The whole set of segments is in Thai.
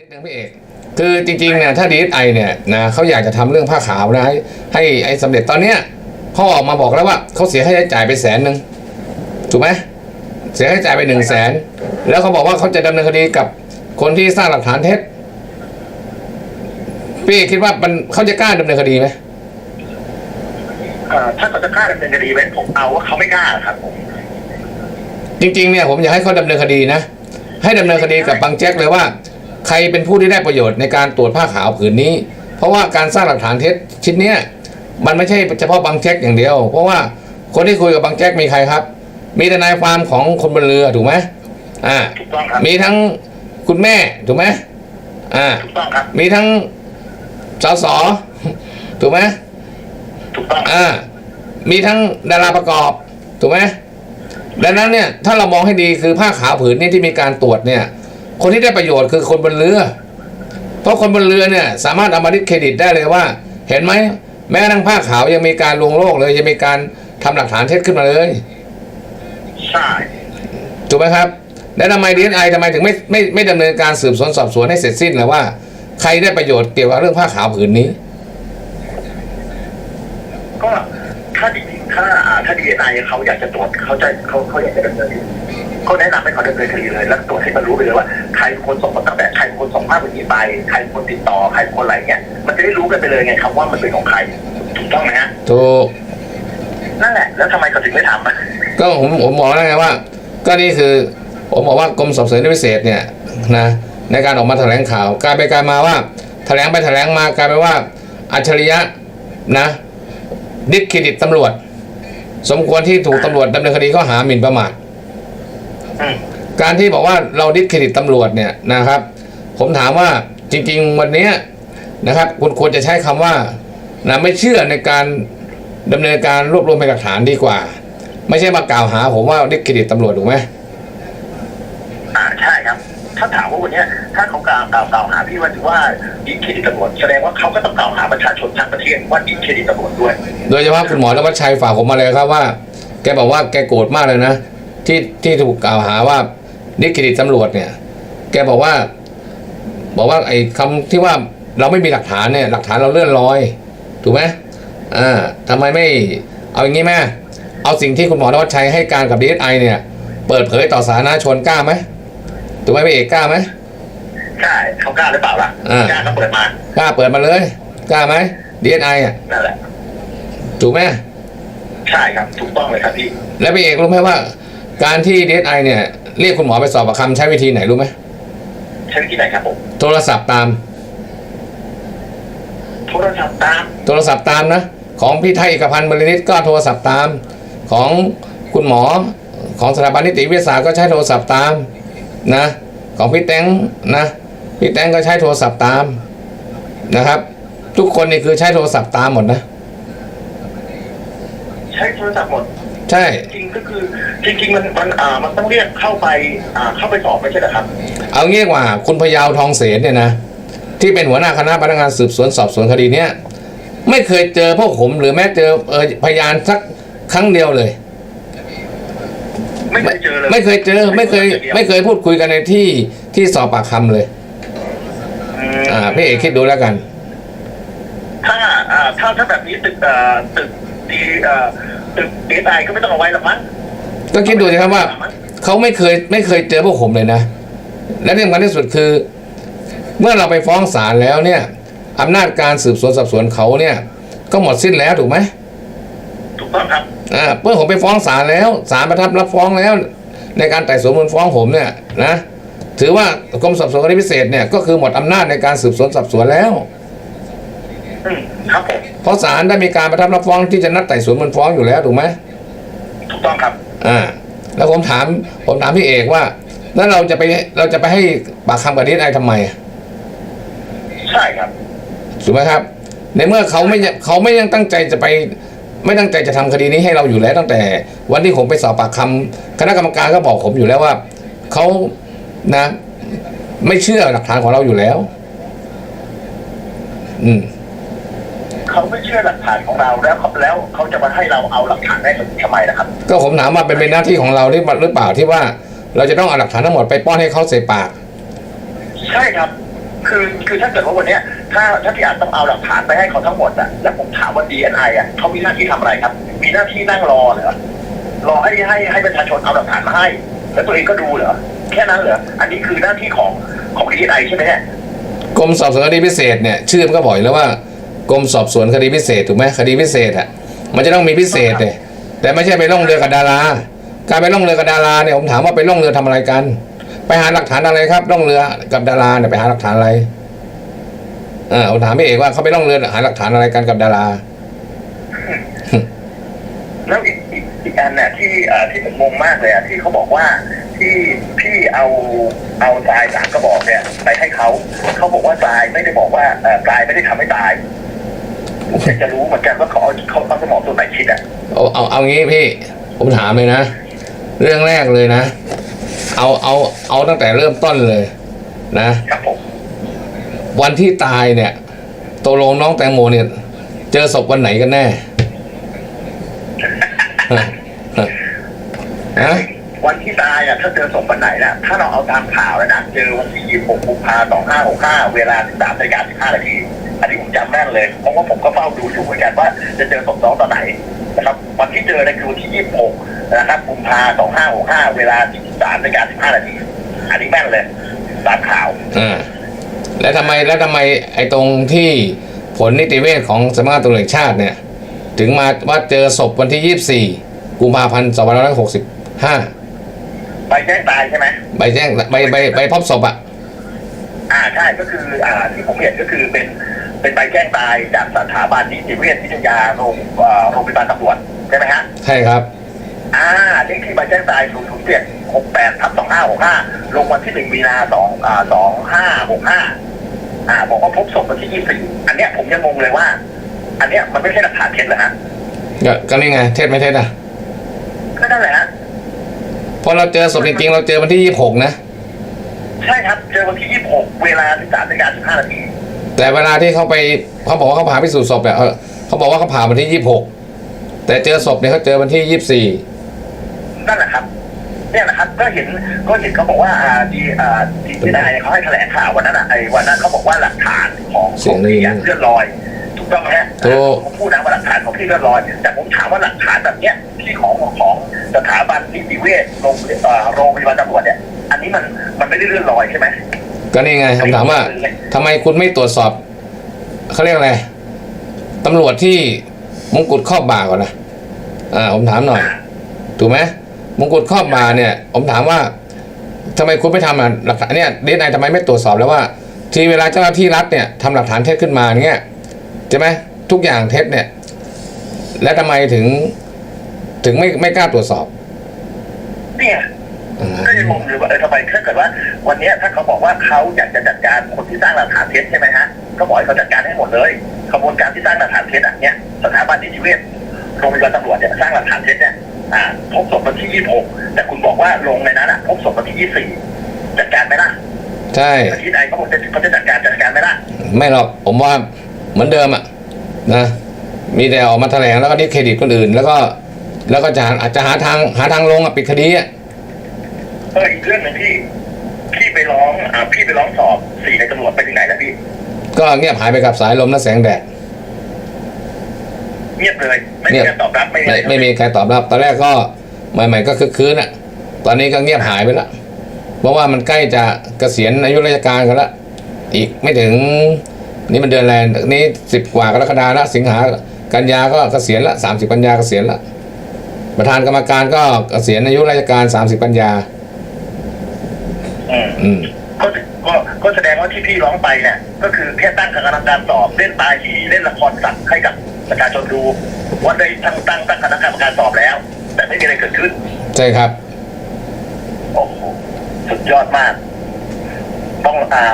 นิดนึงพี่เอกคือจริงๆเนี่ยถ้าดีไอเนี่ยนะเขาอยากจะทำเรื่องผ้าขาวนะให้ให้ไอ้สำเร็จตอนเนี้ยเขาออกมาบอกแล้วว่าเขาเสียค่าใช้จ่ายไปแสนหนึ่งถูกไหมเสียค่าใช้จ่ายไปหนึ่งแสนแล้วเขาบอกว่าเขาจะดำเนินคดีกับคนที่สร้างหลักฐานเท็จพี่เอกคิดว่ามันเขาจะกล้าดำเนินคดีไหมเอ่อถ้าเขาจะกล้าดำเนินคดีไหมผมเอาว่าเขาไม่กล้าครับผมจริง ๆ เนี่ยผมอยากให้เขาดำเนินคดีนะให้ดำเนินคดีกับบางแจ็คเลยว่า ใครเป็นผู้ที่ได้ประโยชน์ในการตรวจผ้าขาวผืนนี้ เพราะว่าการสร้างหลักฐานเท็จชิ้นเนี้ยมันไม่ใช่เฉพาะบางแจ็คอย่างเดียว เพราะว่าคนที่คุยกับบางแจ็คมีใครครับ มีทนายความของคนบนเรือถูกไหมอ่าถูกต้องครับมีทั้งคุณแม่ถูกไหมอ่าถูกต้องครับมีทั้งสสถูกไหมถูกต้องครับอ่ามีทั้งดาราประกอบถูกไหมดังนั้นเนี่ยถ้าเรามองให้ดีคือผ้าขาวผืนนี้ที่มีการตรวจเนี่ย คนที่ได้ประโยชน์คือคนบนเรือ เพราะคนบนเรือเนี่ยสามารถเอามาดิสเครดิตได้เลยว่า เห็นไหมแม้กระทั่งผ้าขาวยังมีการลวงโลกเลย ยังมีการทำหลักฐานเท็จขึ้นมาเลยใช่ถูกไหมครับ แล้วทำไมดีไอทำไมถึงไม่ไม่ไม่ดำเนินการสืบสวนสอบสวนให้เสร็จสิ้นเลยว่า ใครได้ประโยชน์เกี่ยวกับเรื่องผ้าขาวผืนนี้ ก็ถ้าจริงๆถ้าอ่าถ้าดีเอ็นไอเขาอยากจะตรวจเขาจะเขาเขาอยากจะดำเนิน คดีก็แนะนำให้เขาดำเนินคดีเลย แล้วตรวจให้มันรู้ไปเลยว่าใครเป็นคนส่งมาตั้งแต่ใครเป็นคนส่งภาพแบบนี้ไป ใครเป็นคนติดต่อใครเป็นคนอะไรเงี้ยมันจะได้รู้กันไปเลยไงครับว่ามันเป็นของใครถูกต้องไหมฮะถูกนั่นแหละแล้วทำไมเขาถึงไม่ทำอะก็ผมผมบอกแล้วไงว่า ก็นี่คือ ผมบอกว่ากรมสอบสวนพิเศษเนี่ยนะในการออกมาแถลงข่าวกลายไปกลายมาว่า แถลงไปแถลงมากลายไปว่า อัจฉริยะนะดิสเครดิตตำรวจ สมควรที่ถูกตำรวจดำเนินคดีข้อหาหมิ่นประมาทอืม การที่บอกว่าเราดิสเครดิตตำรวจเนี่ยนะครับ ผมถามว่าจริง ๆ วันเนี้ยนะครับคุณควรจะใช้คำว่านะไม่เชื่อในการดำเนินการรวบรวมพยานหลักฐานดีกว่า ไม่ใช่มากล่าวหา ผมว่าดิสเครดิตตำรวจถูกไหมอ่าใช่ครับ ถ้าถามว่าวันเนี้ยถ้าเขากล่าวกล่าวกล่าวหาพี่ว่าถือว่าดิสเครดิตตำรวจแสดงว่าเขาก็ต้องกล่าวหาประชาชนทั้งประเทศว่าดิสเครดิตตำรวจด้วย โดยเฉพาะคุณหมอธวัชชัยฝากผมมาเลยครับว่า แกบอกว่าแกโกรธมากเลยนะ ที่ที่ถูกกล่าวหาว่าดิสเครดิตตำรวจเนี่ย แกบอกว่า บอกว่าไอ้คำที่ว่าเราไม่มีหลักฐานเนี่ย หลักฐานเราเลื่อนลอย ถูกไหมอ่าทำไมไม่เอาอย่างนี้แม่เอาสิ่งที่คุณหมอธวัชชัยให้การกับดีเอสไอเนี่ย เปิดเผยต่อสาธารณชนกล้าไหมถูกไหมพี่เอกกล้าไหมใช่เขากล้าหรือเปล่าล่ะอ่ากล้าก็เปิดมากล้าเปิดมาเลยกล้าไหมดีเอสไออะนั่นแหละถูกไหมใช่ครับถูกต้องเลยครับพี่แล้วพี่เอกรู้ไหมว่า การที่ดีเอสไอเนี่ยเรียกคุณหมอไปสอบปากคำใช้วิธีไหนรู้ไหมใช้วิธีไหนครับผมโทรศัพท์ตาม โทรศัพท์ตาม โทรศัพท์ตามนะ ของพี่ไทยเอกพันธ์บริณิตก็โทรศัพท์ตาม ของคุณหมอของสถาบันนิติวิทยาศาสตร์ก็ใช้โทรศัพท์ตามนะ ของพี่แตงนะพี่แตงก็ใช้โทรศัพท์ตามนะครับ ทุกคนนี่คือใช้โทรศัพท์ตามหมดนะ ใช้โทรศัพท์หมด ใช่ จริงก็คือจริงๆมันมันอ่ามันต้องเรียกเข้าไปอ่าเข้าไปสอบไม่ใช่เหรอครับ เอางี้ดีกว่าคุณพยาวทองเสนเนี่ยนะ ที่เป็นหัวหน้าคณะพนักงานสืบสวนสอบสวนคดีเนี้ยไม่เคยเจอพวกผมหรือแม้เจอเออพยานสักครั้งเดียวเลย ไม่เคยเจอเลยไม่เคยเจอไม่เคย ไม่เคยพูดคุยกันในที่ที่สอบปากคำเลยอืมอ่าพี่เอกคิดดูแล้วกัน ถ้าอ่าถ้าถ้าแบบนี้ตึกอ่าตึกดีอ่า ตึกเอสไอก็ไม่ต้องเอาไว้หรอกมั้งก็คิดดูสิครับว่าเขาไม่เคยไม่เคยเจอพวกผมเลยนะ และที่สำคัญที่สุดคือ เมื่อเราไปฟ้องศาลแล้วเนี่ยอำนาจการสืบสวนสอบสวนเขาเนี่ย ก็หมดสิ้นแล้วถูกไหมถูกต้องครับอ่าเมื่อผมไปฟ้องศาลแล้วศาลประทับรับฟ้องแล้ว ในการไต่สวนมูลฟ้องผมเนี่ยนะถือว่ากรมสอบสวนคดีพิเศษเนี่ยก็คือหมดอำนาจในการสืบสวนสอบสวนแล้ว อืมครับผมเพ ราะศาลได้มีการประทับรับฟ้องที่จะนัดไต่สวนมูลฟ้องอยู่แล้วถูกไหมถูกต้องครับอ่าแล้วผมถามผมถามพี่เอกว่า แล้วเราจะไปเราจะไปให้ปากคำกับดีไอทำไมอะใช่ครับถูกไหมครับ ในเมื่อเขาไม่ยังเขาไม่ยังตั้งใจจะไป ไม่ตั้งใจจะทำคดีนี้ให้เราอยู่แล้วตั้งแต่ วันที่ผมไปสอบปากคำคณะกรรมการก็บอกผมอยู่แล้วว่าเขานะ ไม่เชื่อหลักฐานของเราอยู่แล้ว อืม เขาไม่เชื่อหลักฐานของเราแล้วเขาแล้วเขาจะมาให้เราเอาหลักฐานได้ทำไมนะครับ ก็ผมถามว่าเป็นเป็นหน้าที่ของเราที่หรือเปล่าที่ว่า เราจะต้องเอาหลักฐานทั้งหมดไปป้อนให้เขาเสยปาก ใช่ครับ คือคือถ้าเกิดว่าวันเนี้ยถ้าถ้าพี่อาจต้องเอาหลักฐานไปให้เขาทั้งหมดอะแล้วผมถามว่า DNI อะเขามีหน้าที่ทำอะไรครับ มีหน้าที่นั่งรอเหรอรอให้ให้ให้ประชาชนเอาหลักฐานมาให้แล้วตัวเองก็ดูเหรอแค่นั้นเหรออันนี้คือหน้าที่ของของ DNI ใช่ไหมเนี่ยกรมสอบสวนคดีพิเศษเนี่ยชื่อมันก็บอกอยู่แล้วว่า กรมสอบสวนคดีพิเศษถูกไหมคดีพิเศษอะมันจะต้องมีพิเศษเนี่ยแต่ไม่ใช่ไปล่องเรือกับดารา การไปล่องเรือกับดาราเนี่ยผมถามว่าไปล่องเรือทำอะไรกัน ไปหาหลักฐานอะไรครับล่องเรือกับดาราเนี่ยไปหาหลักฐานอะไรเออผมถามพี่เอกว่าเขาไปล่องเรือหาหลักฐานอะไรกันกับดารา แล้วอีกอีกอีกอันเนี่ยที่เอ่อที่ผมงงมากเลยอะที่เขาบอกว่าที่พี่เอาเอาทรายสามกระบอกเนี่ยไปให้เขาเขาบอกว่าทรายไม่ได้บอกว่าเอ่อทรายไม่ได้ทำให้ตายผม อยากจะรู้เหมือนกันว่าเขาเอาเขาเอาสมองตัวไหนคิดอะเอาเอาเอางี้พี่ผมถามเลยนะ เรื่องแรกเลยนะ เอาเอาเอาตั้งแต่เริ่มต้นเลย นะครับผมวันที่ตายเนี่ยตกลงน้องแตงโมเนี่ย เจอศพวันไหนกันแน่ฮะฮะวันที่ตายอะถ้าเจอศพวันไหนน่ะถ้าเราเอาตามข่าวเลยนะเจอวันที่26กุมภาพันธ์2565เวลา13นาฬิกา15นาที อันนี้ผมจำแม่นเลยเพราะว่าผมก็เฝ้าดูอยู่เหมือนกันว่า จะเจอศพน้องตอนไหนนะครับ วันที่เจอในยคือวันที่ 26 นะครับกุมภาพันธ์2565 เวลา13นาฬิกา15นาทีอันนี้แม่นเลยตามข่าวอ่าแล้วทำไมแล้วทำไมไอ้ตรงที่ผลนิติเวชของสำนักงานตำรวจแห่งชาติเนี่ย ถึงมาว่าเจอศพวันที่ 24 กุมภาพันธ์2565 ใบแจ้งตายใช่ไหม ใบแจ้งใบใบใบพบศพอะ อ่าใช่ก็คืออ่าที่ผมเห็นก็คือเป็น เป็นใบแจ้งตายจากสถาบันนิติเวชวิทยาโรงอ่าโรงพยาบาลตำรวจใช่ไหมฮะใช่ครับ อ่าเลขที่ใบแจ้งตาย007 68ทับ2565ลงวันที่1มีนา2อ่า2565อ่าบอกว่าพบศพวันที่24อันเนี้ยผมยังงงเลยว่า อันเนี้ยมันไม่ใช่หลักฐานเท็จเหรอฮะก็ก็นี่ไง เท็จไม่เท็จอะก็นั่นแหละฮะพอเราเจอศพจริงๆเราเจอวันที่26นะ ใช่ครับ เจอวันที่26เวลา13นาฬิกา15นาที แต่เวลาที่เขาไปเขาบอกว่าเขาผ่าพิสูจน์ศพเนี่ยเออเขาบอกว่าเขาผ่าวันที่26แต่เจอศพเนี่ยเขาเจอวันที่24นั่นแหละครับเนี่ยนะครับก็เห็นก็เห็นเขาบอกว่าอ่าดีอ่าดีที่นายเขาให้แถลงข่าววันนั้นอะไอ้วันนั้นเขาบอกว่าหลักฐานของเสีขยองงดีพี่อะเลื่อนลอยถูกต้องไหมฮะถูกผมพูดนะว่าหลักฐานของพี่เลื่อนลอย แต่ผมถามว่าหลักฐานแบบเนี้ยที่ของของสถาบันนิติเวชโรงเอ่อโรงพยาบาลตำรวจเนี่ยอันนี้มันมันไม่ได้เลื่อนลอยใช่ไหม ก็นี่ไงผมถามว่าทำไมคุณไม่ตรวจสอบเขาเรียกอะไรตำรวจที่มงกุฎครอบบ่าก่อนนะอ่าผมถามหน่อย ถูกไหมมงกุฎครอบบ่าเนี่ย ผมถามว่าทำไมคุณไม่ทำอะหลักฐานเนี่ยเดนไอทำไมไม่ตรวจสอบแล้วว่า ที่เวลาเจ้าหน้าที่รัฐเนี่ยทำหลักฐานเท็จขึ้นมาเงี้ยใช่ไหมทุกอย่างเท็จเนี่ย แล้วทำไมถึง ถึงไม่ไม่กล้าตรวจสอบเนี่ย ก็ยังงงอยู่ว่าเออทำไมถ้าเกิดว่า วันเนี้ยถ้าเขาบอกว่าเขาอยากจะจัดการคนที่สร้างหลักฐานเท็จใช่ไหมฮะก็บอกให้เขาจัดการให้หมดเลยขบวนการที่สร้างหลักฐานเท็จอะเนี่ยสถาบันนิติเวชโรงพยาบาลตำรวจเนี่ยสร้างหลักฐานเท็จเนี่ยอ่าพบศพวันที่ 26 แต่คุณบอกว่าลงในนั้นอะพบศพวันที่ 24 จัดการไหมล่ะใช่ที่ใดเขาบอกจะเขาจะจัดการจัดการไหมล่ะไม่หรอกผมว่าเหมือนเดิมอะนะมีแต่ออกมาแถลงแล้วก็ดิสเครดิตคนอื่น แล้วก็ แล้วก็จะหาอาจจะหาทางหาทางลงอะปิดคดีอะ เอออีกเรื่องหนึ่งที่ พี่ไปร้องอ่าพี่ไปร้องสอบสี่ในตำรวจไปถึงไหนแล้วพี่ ก็เงียบหายไปกับสายลมและแสงแดด เงียบเลย ไม่มีการตอบรับไม่ไม่ไม่มีใครตอบรับ ตอนแรกก็ใหม่ๆก็คึกคืนอะตอนนี้ก็เงียบหายไปละเพราะว่ามันใกล้จะเกษียณอายุราชการกันละอีกไม่ถึง นี่มันเดือนแรงนี่สิบกว่ากรกฎาละสิงหากันยาก็เกษียณละสามสิบกันยาเกษียณละประธานกรรมการก็เกษียณอายุราชการสามสิบกันยา อืมอืมก็ก็ก็แสดงว่าที่พี่ร้องไปเนี่ย ก็คือแค่ตั้งคณะกรรมการสอบเล่นตาหีเล่นละครสัตว์ให้กับประชาชนดูว่าได้ตั้งตั้งตั้งคณะกรรมการสอบแล้ว แต่ไม่มีอะไรเกิดขึ้นใช่ครับ โอ้โหสุดยอดมาก ต้องอ่า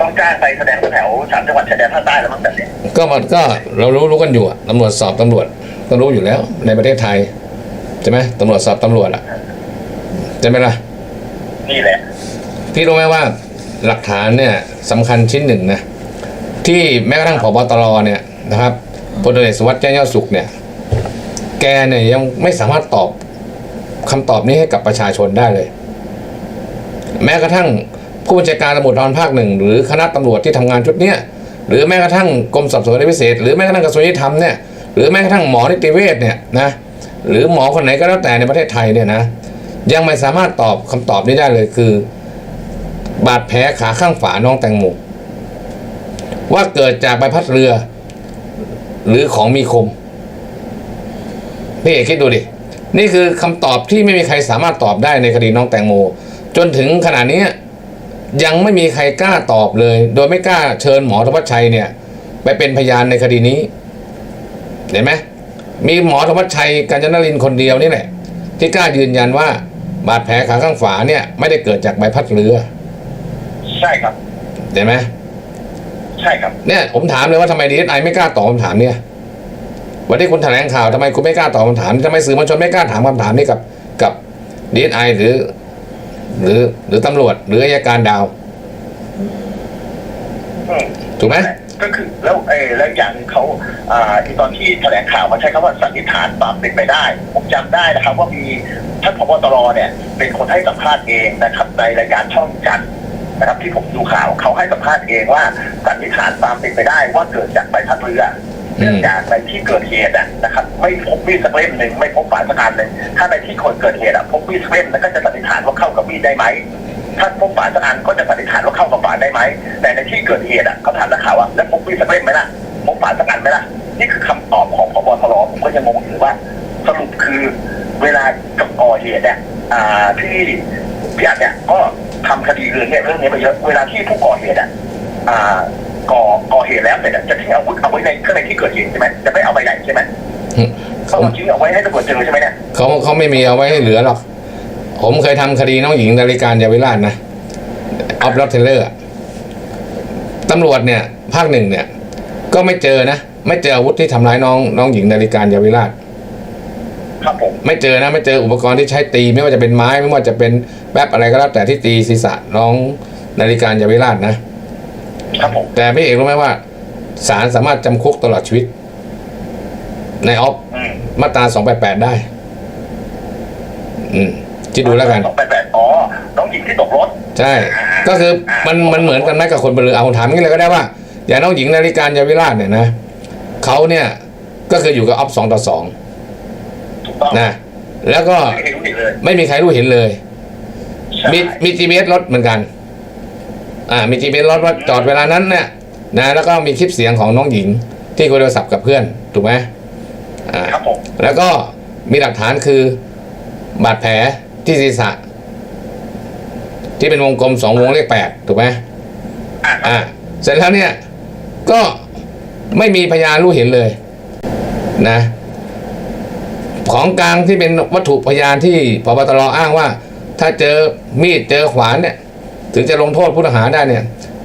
ต้องจ้างไปแสดงแถวสามจังหวัดชายแดนภาคใต้แล้วมั้งแบบเนี้ยก็มันก็เรารู้รู้กันอยู่อะตำรวจสอบตำรวจก็รู้อยู่แล้ว ในประเทศไทยใช่ไหมตำรวจสอบตำรวจอะใช่ไหมล่ะ นี่แหละ พี่รู้ไหมว่าหลักฐานเนี่ยสำคัญชิ้นหนึ่งนะที่แม้กระทั่งผบตรเนี่ยนะครับพลเอกสุวัสดิ์แจ้งยอดสุขเนี่ย แกเนี่ยยังไม่สามารถตอบคำตอบนี้ให้กับประชาชนได้เลย แม้กระทั่งผู้บัญชาการตำรวจนครภาคหนึ่งหรือคณะตำรวจที่ทำงานชุดเนี้ยหรือแม้กระทั่งกรมสอบสวนพิเศษ หรือแม้กระทั่งกระทรวงยุติธรรมเนี่ยหรือแม้กระทั่งหมอนิติเวชเนี่ยนะหรือหมอคนไหนก็แล้วแต่ในประเทศไทยเนี่ยนะยังไม่สามารถตอบคำตอบนี้ได้เลยคือ บาดแผลขาข้างฝาน้องแตงโมว่าเกิดจากใบพัดเรือ หรือของมีคมนี่คิดดูดิ นี่คือคำตอบที่ไม่มีใครสามารถตอบได้ในคดีน้องแตงโม จนถึงขณะนี้ยังไม่มีใครกล้าตอบเลย โดยไม่กล้าเชิญหมอธวัชชัยเนี่ย ไปเป็นพยานในคดีนี้ เห็นไหมมีหมอธวัชชัยกัญจนรินคนเดียวนี่แหละที่กล้ายืนยันว่าบาดแผลขาข้างฝาเนี่ยไม่ได้เกิดจากใบพัดเรือ ใช่ครับ เห็นไหมใช่ครับ เนี่ยผมถามเลยว่าทำไมดีเอสไอไม่กล้าตอบคำถามเนี่ย วันที่คุณแถลงข่าวทำไมคุณไม่กล้าตอบคำถามทำไมสื่อมวลชนไม่กล้าถามคำถามนี้กับ กับดีเอสไอหรือ หรือหรือตำรวจหรืออัยการดาว อืม ถูกไหมก็คือแล้วเออแล้วอย่างหนึ่งเขาอ่าที่ตอนที่แถลงข่าวเขาใช้คำว่าสันนิษฐานความเป็นไปได้ ผมจำได้นะครับ ว่ามีท่านผบตรเนี่ย เป็นคนให้สัมภาษณ์เองนะครับ ในรายการช่องจันทร์ นะครับ ที่ผมดูข่าวเขาให้สัมภาษณ์เองว่าสันนิษฐานความเป็นไปได้ว่าเกิดจากใบพัดเรืออืมเนื่องจากในที่เกิดเหตุอะนะครับ ไม่พบมีดสักเล่มหนึ่งไม่พบฝาสักอันเลยถ้าในที่คนเกิดเหตุอะพบมีดสักเล่มแล้วก็จะสันนิษฐานว่าเข้ากับมีดได้ไหมถ้าพบฝาสักอันก็จะสันนิษฐานว่าเข้ากับฝาได้ไหมแต่ในที่เกิดเหตุอะเขาถามนักข่าวว่าแล้วพบมีดสักเล่มไหมล่ะพบฝาสักอันไหมล่ะนี่คือคำตอบของพบตรผมก็ยังงงอยู่ว่า สรุปคือเวลากับก่อเหตุเนี่ยอ่าที่พี่อัดเนี่ยก็ ทำคดีเรื่องเนี่ยเรื่องนี้มาเยอะเวลาที่ผู้ก่อเหตุอะอ่าก่อก่อเหตุแล้วเสร็จอะจะทิ้งอาวุธเอาไว้ในข้างในที่เกิดเหตุใช่ไหมจะไม่เอาไปไหนใช่ไหมเขาเขาทิ้งเอาไว้ให้ตำรวจเจอใช่ไหมเนี่ยเขาเขาไม่มีเอาไว้ให้เหลือหรอกผมเคยทำคดีน้องหญิงดาริการยาวิราชนะออฟลอตเทเลอร์ตำรวจเนี่ยภาคหนึ่งเนี่ย ก็ไม่เจอนะ ไม่เจออาวุธที่ทำร้ายน้องน้องหญิงดาริการยาวิราช ครับผมไม่เจอนะไม่เจออุปกรณ์ที่ใช้ตีไม่ว่าจะเป็นไม้ไม่ว่าจะเป็นแป๊บอะไรก็แล้วแต่ที่ตีศีรษะน้องนาฬิการยาวิราชนะครับผมแต่พี่เอกรู้ไหมว่าศาลสามารถจำคุกตลอดชีวิต ในออฟอืมมาตราสองแปดแปดได้ อืมคิดดูแล้วกันสองแปดแปดอ๋อน้องหญิงที่ตกรถ ใช่ ก็คือมันมันเหมือนกันไหมกับคนบนเรือเอาผมถามอย่างนี้เลยก็ได้ว่า อย่างน้องหญิงนาฬิการยาวิราชเนี่ยนะเขาเนี่ย ก็คืออยู่กับออฟสองต่อสองถูก ต้องนะแล้วก็ไม่เห็นรู้ดิเลยไม่มีใครรู้เห็นเลย ใช่มีมี GPS รถเหมือนกัน อ่า มี GPS รถว่าจอดเวลานั้นเนี่ยนะแล้วก็มีคลิปเสียงของน้องหญิง ที่คุยโทรศัพท์กับเพื่อนถูกไหมอ่า ครับผมแล้วก็มีหลักฐานคือบาดแผลที่ศีรษะ ที่เป็นวงกลมสองวงเลขแปดถูกไหมอ่าอ่า เสร็จแล้วเนี่ย ก็ไม่มีพยานรู้เห็นเลย นะ ของกลางที่เป็นวัตถุพยานที่พบตรอ้างว่า ถ้าเจอมีดเจอขวานเนี่ย ถึงจะลงโทษผู้ต้องหาได้เนี่ย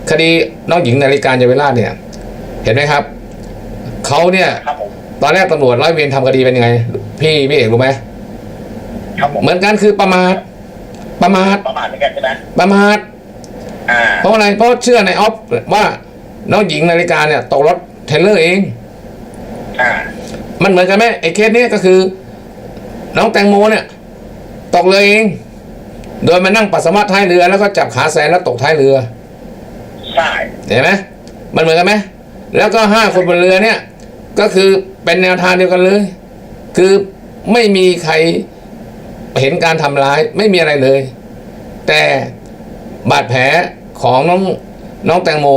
คดีน้องหญิงนาฬิการยาเวราชเนี่ย เห็นไหมครับเขาเนี่ยครับผมตอนแรกตำรวจร้อยเวรทำคดีเป็นยังไง พี่พี่เอกรู้ไหมครับผมเหมือนกันคือประมาทประมาทประมาณเหมือนกันใช่ไหมประมาทอ่าเพราะอะไรเพราะเชื่อในออฟว่าน้องหญิงนาฬิกาเนี่ยตกรถเทรลเลอร์เอง อ่า มันเหมือนกันไหมไอ้เคสเนี้ก็คือ น้องแตงโมเนี่ยตกเรือเอง โดยมานั่งปัสสาวะท้ายเรือแล้วก็จับขาแซนแล้วตกท้ายเรือใช่เห็นไหมมันเหมือนกันไหมแล้วก็ห้าคนบนเรือเนี่ย ก็คือเป็นแนวทางเดียวกันเลย คือไม่มีใครเห็นการทำร้ายไม่มีอะไรเลย แต่บาดแผลของน้องน้องแตงโม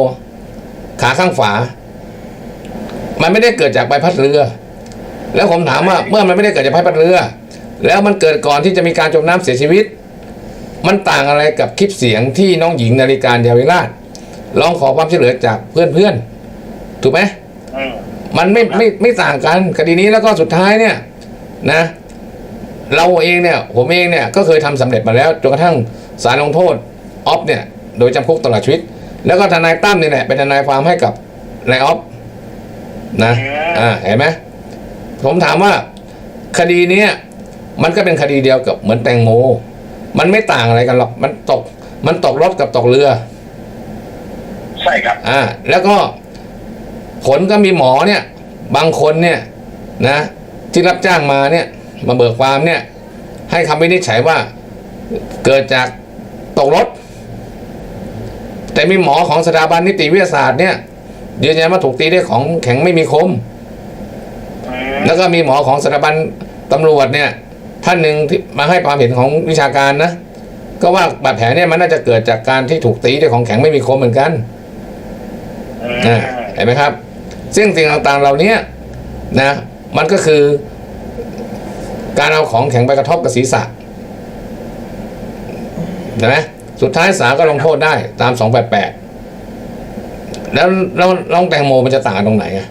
ขาข้างฝา มันไม่ได้เกิดจากใบพัดเรือ แล้วผมถามว่าเมื่อมันไม่ได้เกิดจากใบพัดเรือ แล้วมันเกิดก่อนที่จะมีการจมน้ำเสียชีวิต มันต่างอะไรกับคลิปเสียงที่น้องหญิงนาฬิการยาวิราชร้องขอความช่วยเหลือจากเพื่อนๆถูกไหมอืมมันไม่ไม่ไม่ต่างกันคดีนี้แล้วก็สุดท้ายเนี่ย นะ เราเองเนี่ย ผมเองเนี่ยก็เคยทำสำเร็จมาแล้วจนกระทั่งศาลลงโทษออฟเนี่ย โดยจำคุกตลอดชีวิต แล้วก็ทนายตั้มนี่แหละเป็นทนายความให้กับนายออฟนะ อ่าเห็นไหมผมถามว่า คดีเนี้ย มันก็เป็นคดีเดียวกับเหมือนแตงโม มันไม่ต่างอะไรกันหรอก มันตก มันตกรถกับตกเรือ ใช่ครับ อ่า แล้วก็ผลก็มีหมอเนี่ย บางคนเนี่ย นะ ที่รับจ้างมาเนี่ย มาเบิกความเนี่ย ให้คำวินิจฉัยว่า เกิดจากตกรถ แต่มีหมอของสถาบันนิติวิทยาศาสตร์เนี่ยยืนยันว่าถูกตีด้วยของแข็งไม่มีคมอืมแล้วก็มีหมอของสถาบันตำรวจเนี่ย ท่านหนึ่งที่มาให้ความเห็นของวิชาการนะ ก็ว่าบาดแผลเนี่ยมันน่าจะเกิดจากการที่ถูกตีด้วยของแข็งไม่มีคมเหมือนกันอืมนะเห็นไหมครับ ซึ่งสิ่งต่างๆเหล่านี้นะ มันก็คือ การเอาของแข็งไปกระทบกับศีรษะเห็นไหมสุดท้ายศาลก็ลงโทษได้ตาม288แล้วแล้วน้องแตงโมมันจะต่างกันตรงไหนอะ